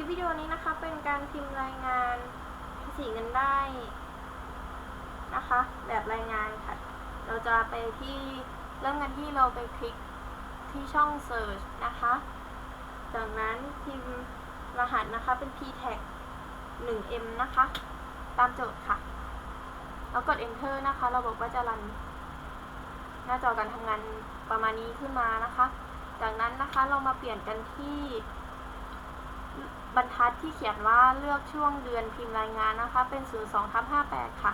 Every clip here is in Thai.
ลิปวิดีโอนี้นะคะเป็นการพิมพ์รายงานภาษีเงินได้นะคะ แบบรายงานค่ะ เราจะไปที่เริ่มกันที่เราไปคลิกที่ช่อง Search นะคะ จากนั้นพิมพ์รหัสนะคะเป็น p tag 1m นะคะ ตามโจทย์ค่ะ แล้วกด enter นะคะ เราบอกว่าจะรัน หน้าจอการทำงานประมาณนี้ขึ้นมานะคะ จากนั้นนะคะเรามาเปลี่ยนกันที่ บรรทัดที่เขียนว่าเลือกช่วงเดือนพิมพ์รายงานนะคะ เป็น 02ทับ58 ค่ะ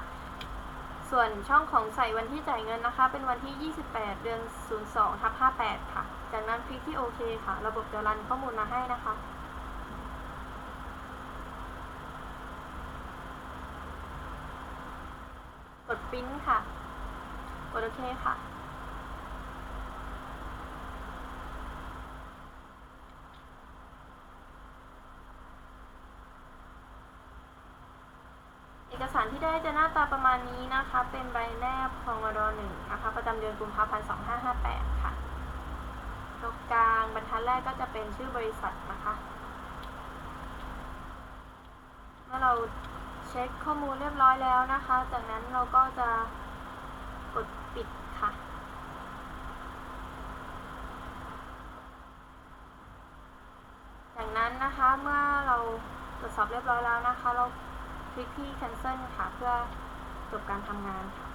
ส่วนช่องของใส่วันที่จ่ายเงินนะคะ เป็นวันที่ 28 เดือน 02ทับ58 ค่ะ จากนั้นคลิกที่โอเคค่ะ ระบบจะรันข้อมูลมาให้นะคะกดปริ้นค่ะ กดโอเคค่ะ อกสารที่ได้จะหน้าตาประมาณนี้นะคะ เป็นใบแนบพงรหนึ่งนะคะ ประจำเดือนกุมภาพันธ์2558 ค่ะ ตรงกลางบรรทัดแรกก็จะเป็นชื่อบริษัทนะคะ เมื่อเราเช็คข้อมูลเรียบร้อยแล้วนะคะ จากนั้นเราก็จะกดปิดค่ะจากนั้นนะคะเมื่อเราตรวจสอบเรียบร้อยแล้วนะคะ เรา คลิกที่ cancel ค่ะ เพื่อจบการทำงานค่ะ